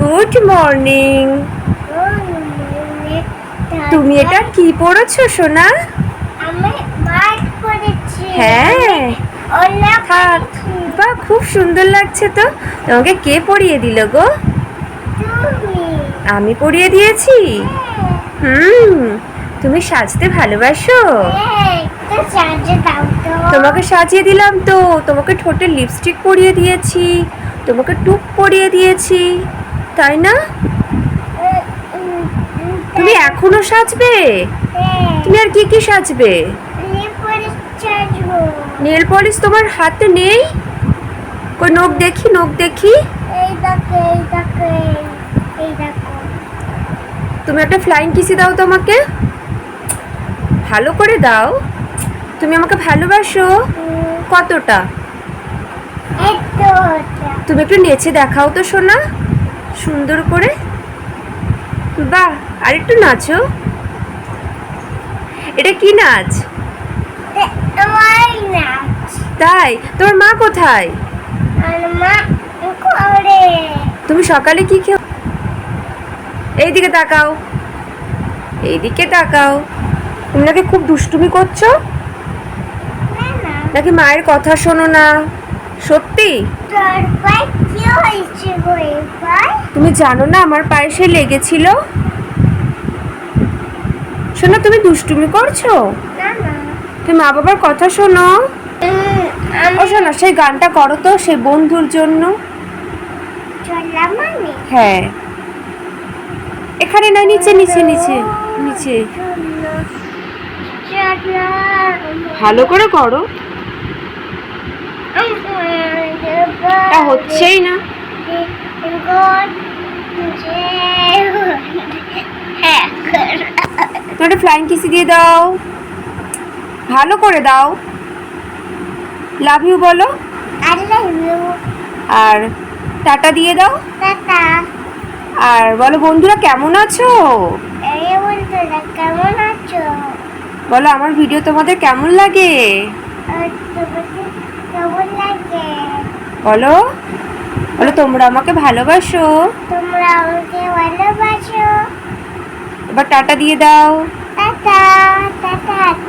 Good morning তুমি এটা কি পড়েছো, সোনা? হ্যাঁ। খুব সুন্দর লাগছে তো। তোমাকে কে পড়িয়ে দিল গো? আমি পড়িয়ে দিয়েছি? হুম, তুমি সাজতে ভালোবাসো? তোমাকে সাজিয়ে দিলাম তো। তোমাকে ঠোঁটে লিপস্টিক পরিয়ে দিয়েছি। তোমাকে টুপ পরিয়ে দিয়েছি। তাই না? তুমি এখনও সাজবে? তুমি আর কি কি সাজবে? নেল পলিশ তোমার হাতে নেই? কই নখ দেখি নখ দেখি। তুমি একটা ফ্লাইং কিসি দাও তো আমাকে ভালো করে দাও। তুমি আমাকে ভালোবাসো। কতটা? তুমি একটু নেচে দেখাও তো, সোনা। সুন্দর করে? বাহ আর একটু নাচো। এটা কি নাচ? তাই? তোমার মা কোথায়? তুমি সকালে কি খেও এইদিকে তাকাও। এইদিকে তাকাও। তুমি নাকি খুব দুষ্টুমি করছ? নাকি মায়ের কথা শোনো না? সত্যি? তুমি জানো না আমার পায়ে সে লেগেছিল? শোনো, তুমি দুষ্টুমি করছ? তুমি মা বাবার কথা শোনো। ও শোনো, সেই গানটা করো তো, সেই বন্ধুর জন্য। হ্যাঁ। এখানে না, নিচে নিচে নিচে নিচে। ভালো করে করো। হচ্ছেই না। একটা ফ্লাইং কিসি দিয়ে দাও। ভালো করে দাও। লাভ ইউ বলো। আর টাটা দিয়ে দাও। আর বলো বন্ধুরা কেমন আছো? কেমন আছো বলো আমার ভিডিও তোমাদের কেমন লাগে? বলো। তোমরা আমাকে ভালোবাসো। তোমরা আমাকে ভালোবাসো। এবার টাটা দিয়ে দাও। Tata tata tata